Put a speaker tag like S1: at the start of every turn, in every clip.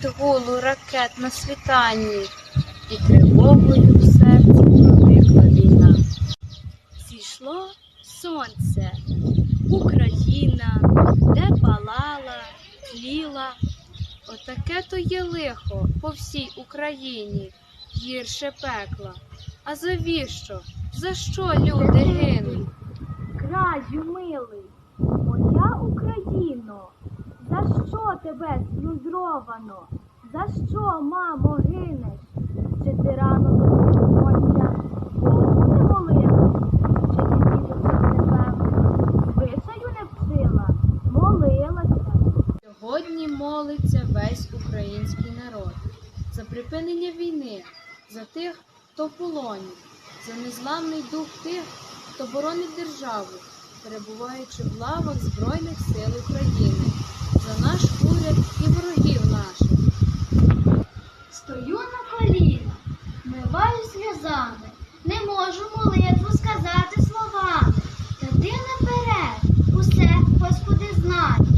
S1: Від гулу ракет на світанні, і тривогою в серці проникла війна. Зійшло сонце, Україна, де палала, тліла. Отаке то є лихо по всій Україні, гірше пекла. А завіщо? За що люди гинуть?
S2: Краю милий, моя Україно, за що тебе сплюндровано? За що, мамо, гинеш? Чи ти рано до Господня Богу не молила? Чи ти діточок непевних звичаю не вчила? Молилася.
S1: Сьогодні молиться весь український народ за припинення війни, за тих, хто в полоні, за незламний дух тих, хто боронить державу, перебуваючи в лавах Збройних сил України, за наш уряд і ворогів наших.
S2: Стою на коліна, миваю сльозами, не можу молитву сказати словами. Та ти наперед усе, Господи, знаєш,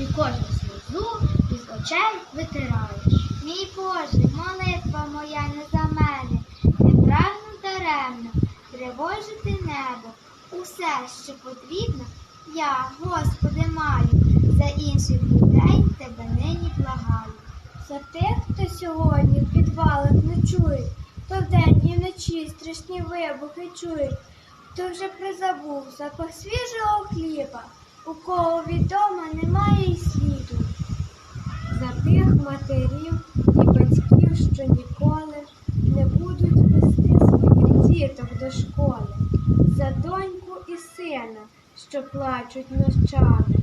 S2: і кожну сльозу із очей витираєш. Мій Боже, молитва моя не за мене, не прагну даремно, тривожити небо. Усе, що потрібно, я, Господи, маю, за інших людей тебе нині благаю. За тих, хто сьогодні в підвалах ночує, то вдень і вночі страшні вибухи чує, хто вже призабув запах свіжого хліба, у кого відома немає й сліду. Матерів і батьків, що ніколи не будуть вести своїх діток до школи, за доньку і сина, що плачуть ночами,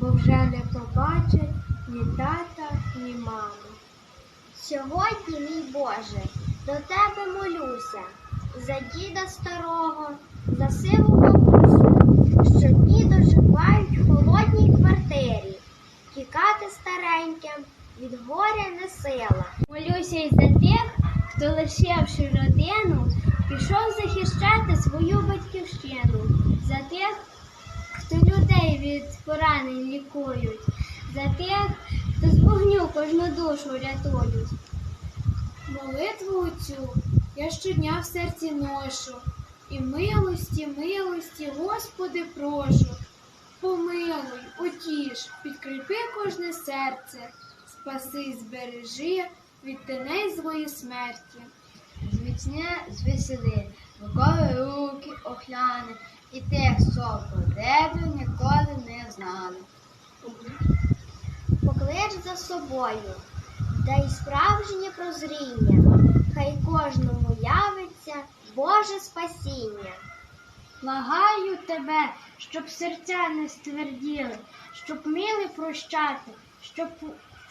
S2: бо вже не побачать ні тата, ні мами. Сьогодні, мій Боже, до тебе молюся, за діда старого, за сиву бабусю, що дні доживають в холодній квартирі. Тікати стареньким від горя не сила. Молюся й за тих, хто, лишивши родину, пішов захищати свою батьківщину, за тих, хто людей від поранень лікують, за тих, хто з вогню кожну душу рятують. Молитву цю я щодня в серці ношу, і милості, милості, Господи, прошу. Помилуй, утіш, підкріпи кожне серце, спаси, збережи від теней злої смерті. Звічне звесели, Богові руки охляни, і тих, що подебрю ніколи не знали. Поклич за собою, дай справжнє прозріння, хай кожному явиться Боже спасіння. Благаю тебе, щоб серця не стверділи, щоб мили прощати, щоб,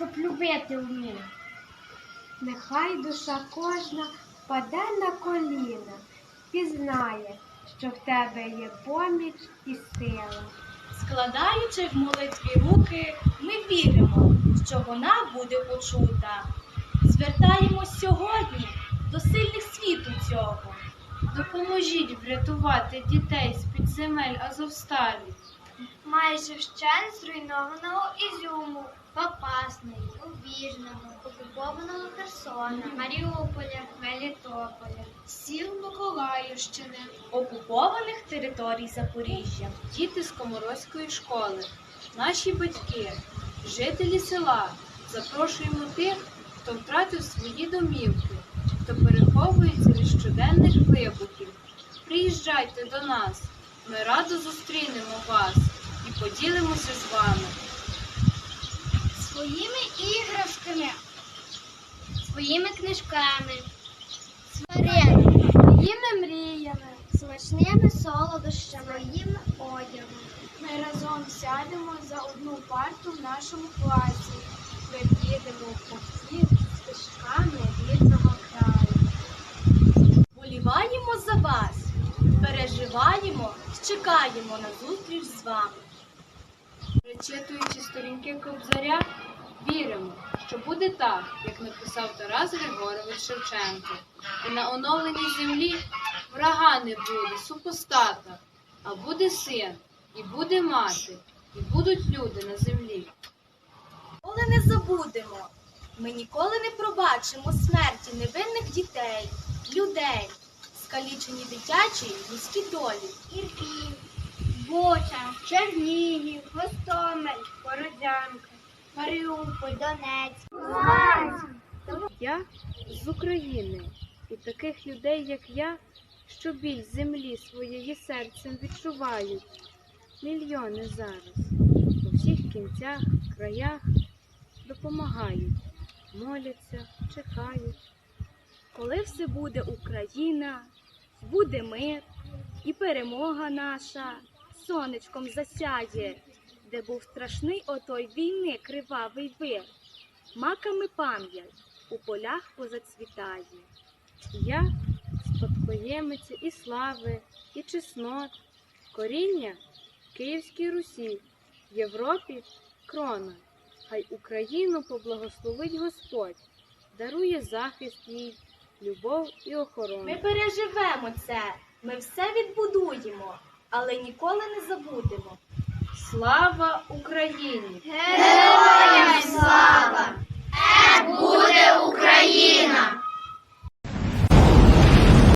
S2: щоб любити вміли. Нехай душа кожна впаде на коліна, пізнає, що в тебе є поміч і сила.
S3: Складаючи в молитві руки, ми віримо, що вона буде почута. Звертаємось сьогодні до сильних світу цього.
S1: Допоможіть врятувати дітей з під земель Азовсталі.
S2: майже вщент зруйнованого Ізюму, Попасної, Убіжного, окупованого Херсона, Маріуполя, Мелітополя,
S1: Сіл Миколаївщини,
S3: окупованих територій Запоріжжя.
S1: діти з Коморозької школи, наші батьки, жителі села. Запрошуємо тих, хто втратив свої домівки, хто переховується від щоденних вибухів. Приїжджайте до нас, ми радо зустрінемо вас і поділимося з вами.
S2: Своїми іграшками, своїми книжками, свареними, своїми мріями, смачними солодощами, своїм одягом. Ми разом сядемо за одну парту в нашому класі. Ми Вип'ємо в похід з кишками рідного краю.
S3: Боліваємо за вас, переживаємо чекаємо на зустріч з вами.
S1: Перечитуючи сторінки Кобзаря, віримо, що буде так, як написав Тарас Григорович Шевченко. І на оновленій землі врага не буде, супостата, а буде син, і буде мати, і будуть люди на землі.
S3: Коли не забудемо. Ми ніколи не пробачимо смерті невинних дітей, людей, скалічені дитячі й людські долі.
S2: Ірпінь, Буча, Чернігів, Гостомель,
S1: Бородянка.
S2: Маріуполь, Донецьк.
S1: Я з України, і таких людей, як я, що біль землі своєї серцем відчувають. Мільйони зараз у всіх кінцях, краях допомагають, моляться, чекають.
S3: Коли все буде Україна, буде мир і перемога наша сонечком засяє, де був страшний отой війни кривавий вир, маками пам'ять у полях позацвітає.
S1: Я спадкоємиця і слави, і чеснот, коріння Київській Русі, Європі крона. Хай Україну поблагословить Господь, дарує захист їй, любов і охорону.
S3: Ми переживемо це, ми все відбудуємо, але ніколи не забудемо.
S1: Слава Україні!
S2: Героям слава! Буде Україна!